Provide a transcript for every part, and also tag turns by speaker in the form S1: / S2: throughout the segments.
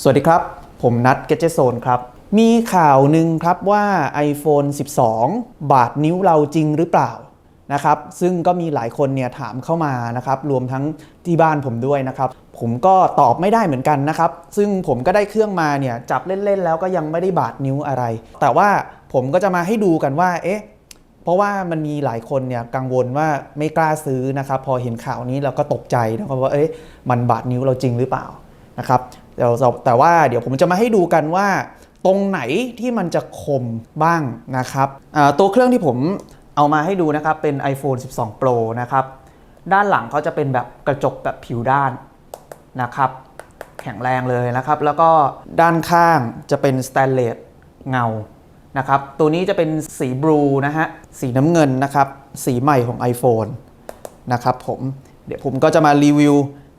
S1: สวัสดีครับ ผมนัทเกจโซนครับ มีข่าวหนึ่งครับว่า iPhone 12 บาดนิ้วเราจริงหรือเปล่านะครับ ซึ่งก็มีหลายคนเนี่ยถามเข้ามานะครับ รวมทั้งที่บ้านผมด้วยนะครับ ผมก็ตอบไม่ได้เหมือนกันนะครับ ซึ่งผมก็ได้เครื่องมาเนี่ยจับเล่น ๆ แล้วก็ยังไม่ได้บาดนิ้วอะไร แต่ว่าผมก็จะมาให้ดูกันว่า เอ๊ะ เพราะว่ามันมีหลายคนเนี่ยกังวลว่าไม่กล้าซื้อนะครับ พอเห็นข่าวนี้เราก็ตกใจนะครับว่า เอ๊ะ มันบาดนิ้วเราจริงหรือเปล่า นะครับเดี๋ยวแต่ว่าเดี๋ยวผมจะมาให้ดูกันว่า ตรงไหนที่มันจะคมบ้างนะครับตัวเครื่องที่ผมเอามาให้ดูนะครับเป็น iPhone 12 Pro นะครับด้านหลังเขาจะเป็นแบบกระจกแบบผิวด้านนะครับ แข็งแรงเลยนะครับ แล้วก็ด้านข้างจะเป็นสแตนเลสเงานะครับ ตัวนี้จะเป็นสีบลูนะฮะสีน้ำเงินนะครับ สีใหม่ของ iPhone นะครับผมเดี๋ยวผมก็จะมารีวิว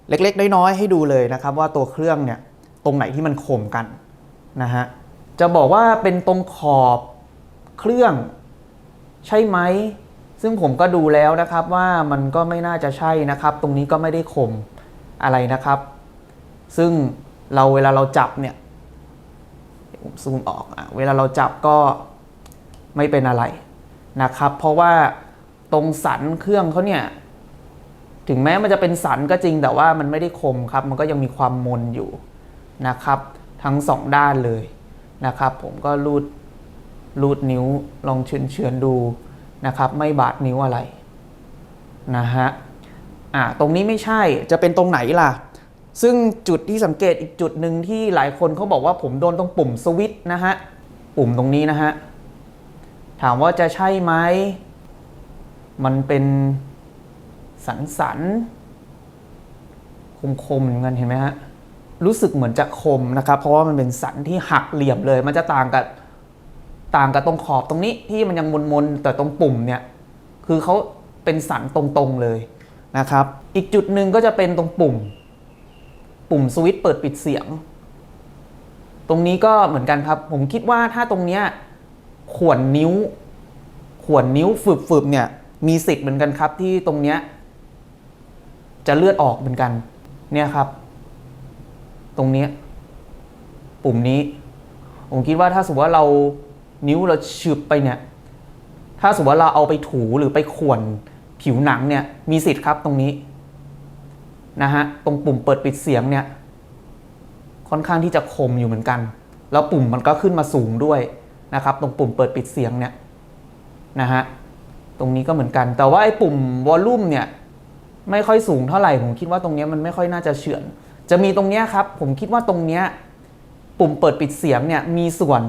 S1: เล็กๆ น้อยๆให้ดูเลยนะครับว่าตัวเครื่องเนี่ยตรงไหนที่มันคมกันนะฮะจะบอกว่าเป็นตรงขอบเครื่องใช่ไหม ซึ่งผมก็ดูแล้วนะครับว่ามันก็ไม่น่าจะใช่นะครับ ตรงนี้ก็ไม่ได้คมอะไรนะครับ ซึ่งเราเวลาเราจับเนี่ยผมซูมออกอะเวลาเราจับก็ไม่เป็นอะไรนะครับ เพราะว่าตรงสันเครื่องเขาเนี่ย ถึงแม้มันจะเป็นสันก็จริงแต่ว่ามันไม่ได้คมครับ มันก็ยังมีความมนอยู่นะครับ ทั้งสองด้านเลยนะครับ ผมก็รูดรูดนิ้วลองเฉือนเฉือนดูนะครับ ไม่บาดนิ้วอะไรนะฮะอ่าตรงนี้ไม่ใช่จะเป็นตรงไหนล่ะ ซึ่งจุดที่สังเกตอีกจุดหนึ่งที่หลายคนเขาบอกว่าผมโดนตรงปุ่มสวิตช์นะฮะปุ่มตรงนี้นะฮะถามว่าจะใช่ไหมมันเป็น สันสันคมคมเหมือนกันเห็นไหมฮะรู้สึกเหมือนจะคมนะครับ เพราะว่ามันเป็นสันที่หักเหลี่ยมเลย มันจะต่างกับต่างกับตรงขอบตรงนี้ที่มันยังมนๆแต่ตรงปุ่มเนี่ยคือเขาเป็นสันตรงๆเลยนะครับ อีกจุดหนึ่งก็จะเป็นตรงปุ่ม ปุ่มสวิตช์เปิดปิดเสียง ตรงนี้ก็เหมือนกันครับ ผมคิดว่าถ้าตรงเนี้ยขวนนิ้วขวนนิ้วฝึบๆเนี่ยมีสิทธิ์เหมือนกันครับที่ตรงเนี้ย จะเลือดออกเหมือนกัน เนี่ยครับ ตรงนี้ปุ่มนี้ ผมคิดว่าถ้าสมมติว่าเรานิ้วเราฉึบไปเนี่ย ถ้าสมมติว่าเราเอาไปถูหรือไปข่วนผิวหนังเนี่ย มีสิทธิ์ครับตรงนี้นะฮะ ตรงปุ่มเปิดปิดเสียงเนี่ย ค่อนข้างที่จะคมอยู่เหมือนกัน แล้วปุ่มมันก็ขึ้นมาสูงด้วยนะครับ ตรงปุ่มเปิดปิดเสียงเนี่ยนะฮะ ตรงนี้ก็เหมือนกัน แต่ว่าไอ้ปุ่มวอลลุ่มเนี่ย ไม่ค่อยสูงเท่าไหร่ผมคิดว่าตรงนี้มันไม่ค่อยน่าจะเฉือน จะมีตรงนี้ครับผมคิดว่าตรงนี้ปุ่มเปิดปิดเสียงเนี่ยมีส่วน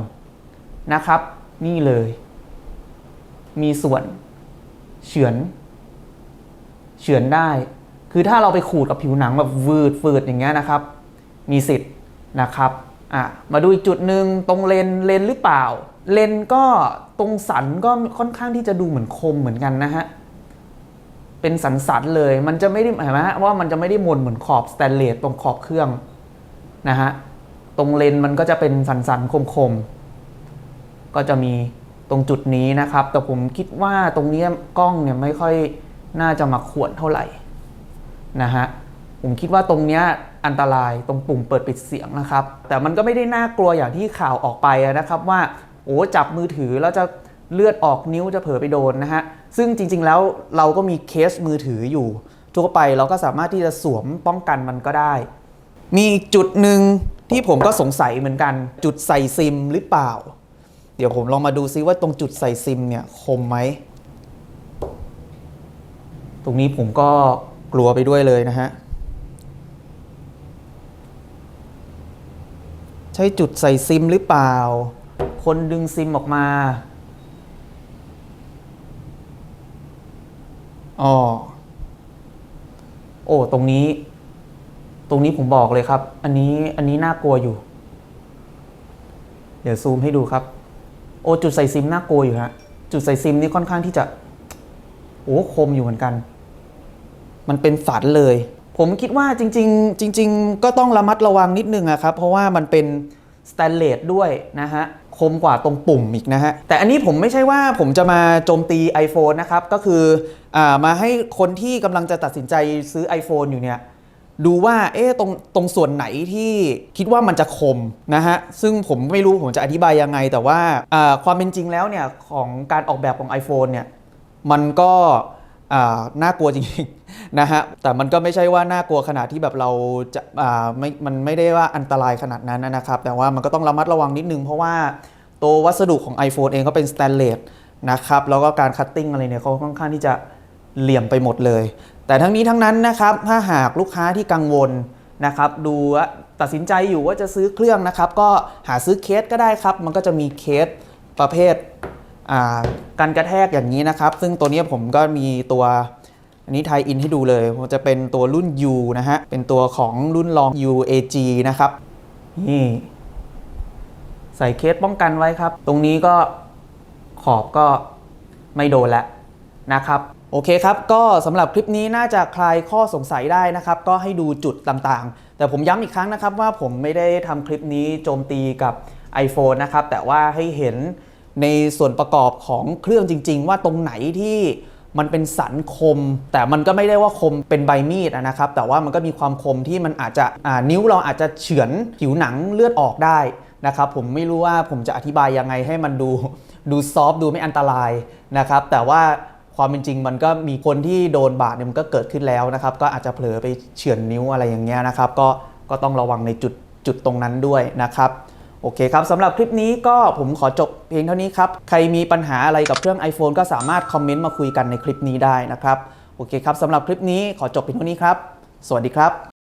S1: นะครับ นี่เลย มีส่วนเฉือนเฉือนได้ คือถ้าเราไปขูดกับผิวหนังแบบวืดฟืดอย่างเงี้ยนะครับ มีสิทธิ์นะครับอะมาดูอีกจุดหนึ่งตรงเลนเลนหรือเปล่า เลนก็ตรงสันก็ค่อนข้างที่จะดูเหมือนคมเหมือนกันนะฮะ เป็นสันสันเลย มันจะไม่ได้เห็นไหมฮะว่ามันจะไม่ได้มนเหมือนขอบสแตนเลสตรงขอบเครื่องนะฮะตรงเลนมันก็จะเป็นสันสันๆคมๆก็จะมีตรงจุดนี้นะครับ แต่ผมคิดว่าตรงนี้กล้องเนี่ยไม่ค่อยน่าจะมาขวนเท่าไหร่นะฮะผมคิดว่าตรงเนี้ยอันตรายตรงปุ่มเปิดปิดเสียงนะครับ แต่มันก็ไม่ได้น่ากลัวอย่างที่ข่าวออกไปนะครับว่าโอ้จับมือถือแล้วจะ เลือดออกนิ้วจะเผลอไปโดนนะฮะ ซึ่งจริงๆแล้วเราก็มีเคสมือถืออยู่ ทั่วไปเราก็สามารถที่จะสวมป้องกันมันก็ได้ มีอีกจุดหนึ่งที่ผมก็สงสัยเหมือนกัน จุดใส่ซิมหรือเปล่า เดี๋ยวผมลองมาดูซิว่าตรงจุดใส่ซิมเนี่ยคมไหม ตรงนี้ผมก็กลัวไปด้วยเลยนะฮะ ใช่จุดใส่ซิมหรือเปล่า คนดึงซิมออกมา อ๋อโอ้ตรงนี้ ตรงนี้ผมบอกเลยครับ อันนี้อันนี้น่ากลัวอยู่ เดี๋ยวซูมให้ดูครับ โอ้จุดใส่ซิมน่ากลัวอยู่ฮะจุดใส่ซิมนี่ค่อนข้างที่จะ โอ้คมอยู่เหมือนกัน มันเป็นฝันเลย ผมคิดว่าจริง ๆ จริง ๆ ก็ต้องระมัดระวังนิดนึงอะครับ เพราะว่ามันเป็นสแตนเลสด้วยนะฮะคมกว่าตรงปุ่มอีกนะฮะ แต่อันนี้ผมไม่ใช่ว่าผมจะมาโจมตี iPhone นะครับ ก็คือ มาให้คนที่กำลังจะตัดสินใจซื้อ iPhone อยู่เนี่ยดูว่าเอ๊ะตรงตรงส่วนไหนที่คิดว่ามันจะคมนะฮะ ซึ่งผมไม่รู้ผมจะอธิบายยังไง แต่ว่าความเป็นจริงแล้วเนี่ยของการออกแบบของ iPhone เนี่ยมันก็น่ากลัวจริงๆนะฮะ แต่มันก็ไม่ใช่ว่าน่ากลัวขนาดที่แบบเราจะาไม่มันไม่ได้ว่าอันตรายขนาดนั้นนะครับ แต่ว่ามันก็ต้องระมัดระวังนิดนึง เพราะว่าตัววัสดุของ iPhone เองก็เป็นสแตนเลสนะครับแล้วก็การคัตติ้งอะไรเนี่ยเขาค่อนข้างที่จะ เหลี่ยมไปหมดเลย แต่ทั้งนี้ทั้งนั้นนะครับถ้าหากลูกค้าที่กังวลนะครับดูว่าตัดสินใจอยู่ว่าจะซื้อเครื่องนะครับ ก็หาซื้อเคสก็ได้ครับ มันก็จะมีเคสประเภทการกระแทกอย่างนี้นะครับ ซึ่งตัวนี้ผมก็มีตัวอันนี้ไทยอินให้ดูเลยจะเป็นตัวรุ่น U นะฮะ เป็นตัวของรุ่นรอง UAG นะครับ นี่ ใส่เคสป้องกันไว้ครับ ตรงนี้ก็ขอบก็ไม่โดนแล้วนะครับ โอเคครับ ก็สำหรับคลิปนี้น่าจะคลายข้อสงสัยได้นะครับ ก็ให้ดูจุดต่างๆ แต่ผมย้ำอีกครั้งนะครับว่าผมไม่ได้ทำคลิปนี้โจมตีกับ iPhone นะครับ แต่ว่าให้เห็นในส่วนประกอบของเครื่องจริง ๆ ว่าตรงไหนที่มันเป็นสันคม แต่มันก็ไม่ได้ว่าคมเป็นใบมีดนะครับ แต่ว่ามันก็มีความคมที่มันอาจจะนิ้วเราอาจจะเฉือนผิวหนังเลือดออกได้นะครับผมไม่รู้ว่าผมจะอธิบายยังไงให้มันดูดูซอฟดูไม่อันตรายนะครับ แต่ว่า ความเป็นจริงมันก็มีคนที่โดนบาดเนี่ยมันก็เกิดขึ้นแล้วนะครับ ก็อาจจะเผลอไปเฉือนนิ้วอะไรอย่างเงี้ยนะครับ ก็ก็ต้องระวังในจุดจุดตรงนั้นด้วยนะครับโอเคครับสำหรับคลิปนี้ก็ผมขอจบเพียงเท่านี้ครับ ใครมีปัญหาอะไรกับเครื่อง iPhone ก็สามารถคอมเมนต์มาคุยกันในคลิปนี้ได้นะครับ โอเคครับสำหรับคลิปนี้ขอจบเพียงเท่านี้ครับ สวัสดีครับ